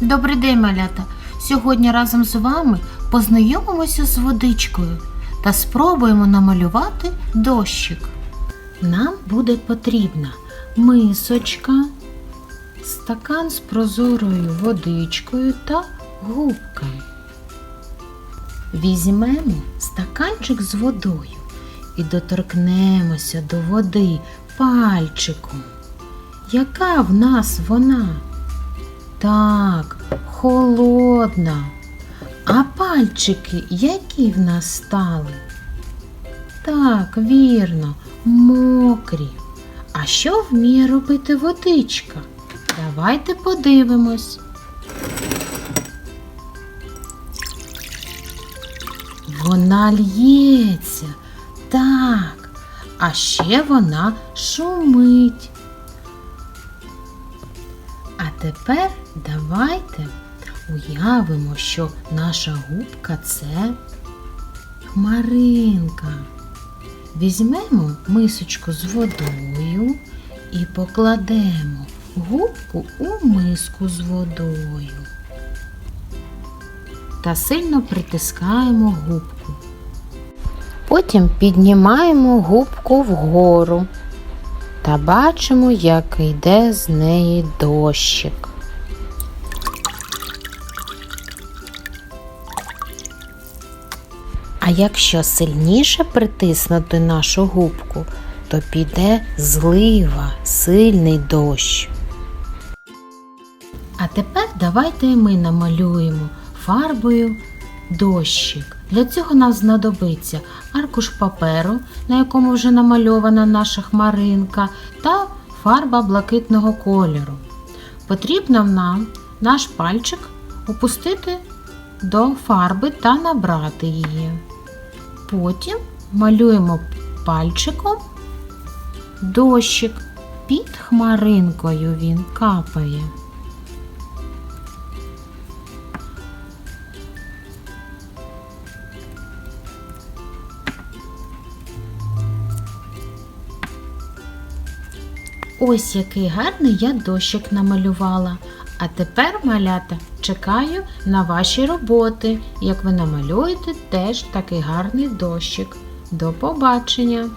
Добрий день, малята! Сьогодні разом з вами познайомимося з водичкою та спробуємо намалювати дощик. Нам буде потрібна мисочка, стакан з прозорою водичкою та губка. Візьмемо стаканчик з водою і доторкнемося до води пальчиком. Яка в нас вона? Так, холодна. А пальчики які в нас стали? Так, вірно, мокрі. А що вміє робити водичка? Давайте подивимось. Вона л'ється. Так. А ще вона шумить. Тепер давайте уявимо, що наша губка це хмаринка. Візьмемо мисочку з водою і покладемо губку у миску з водою. Та сильно притискаємо губку. Потім піднімаємо губку вгору та бачимо, як йде з неї дощик. А якщо сильніше притиснути нашу губку, то піде злива, сильний дощ. А тепер давайте ми намалюємо фарбою дощик. Для цього нам знадобиться аркуш паперу, на якому вже намальована наша хмаринка, та фарба блакитного кольору. Потрібно нам наш пальчик опустити до фарби та набрати її. Потім малюємо пальчиком дощик. Під хмаринкою він капає. Ось який гарний я дощик намалювала. А тепер, малята, чекаю на ваші роботи. Як ви намалюєте теж такий гарний дощик. До побачення!